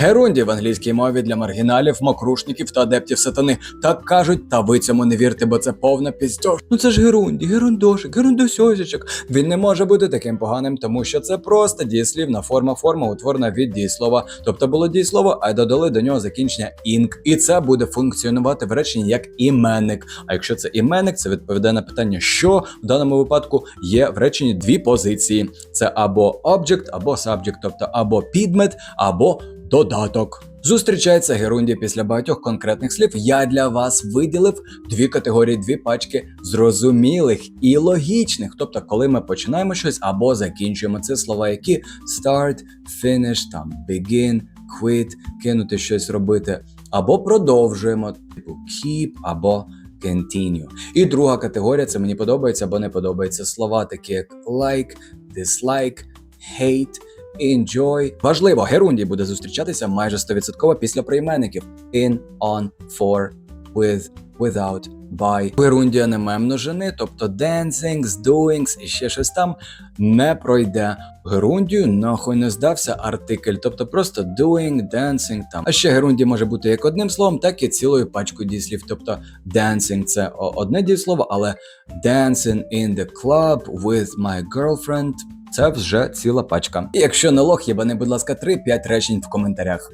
Герунді в англійській мові для маргіналів, мокрушників та адептів сатани. Так кажуть, та ви цьому не вірте, бо це повна піздьош. Ну це ж Герунді, Герундошик, Герундосьосічок. Він не може бути таким поганим, тому що це просто дієслівна форма, форма утворена від дієслова. Тобто було дієслово, а додали до нього закінчення інк. І це буде функціонувати в реченні як іменник. А якщо це іменник, це відповідає на питання, що в даному випадку є в реченні дві позиції: це або object, або subject, тобто або підмет, або додаток. Зустрічається Герунді після багатьох конкретних слів. Я для вас виділив дві категорії, дві пачки зрозумілих і логічних. Тобто, коли ми починаємо щось або закінчуємо це слова, які start, finish, там begin, quit, кинути щось робити, або продовжуємо, типу keep або continue. І друга категорія це мені подобається або не подобається слова, такі як like, dislike, hate. Enjoy. Важливо, Герунді буде зустрічатися майже 100% після прийменників in, on, for, with, without, by. У Герундія нема множини, тобто dancing, doings і ще щось там не пройде. Герундію нахуй не здався артикль, тобто просто doing, dancing там. А ще Герунді може бути як одним словом, так і цілою пачкою дієслів. Тобто dancing це одне дієслово, але dancing in the club with my girlfriend це вже ціла пачка. І якщо не лох, єбани, будь ласка, 3-5 речень в коментарях.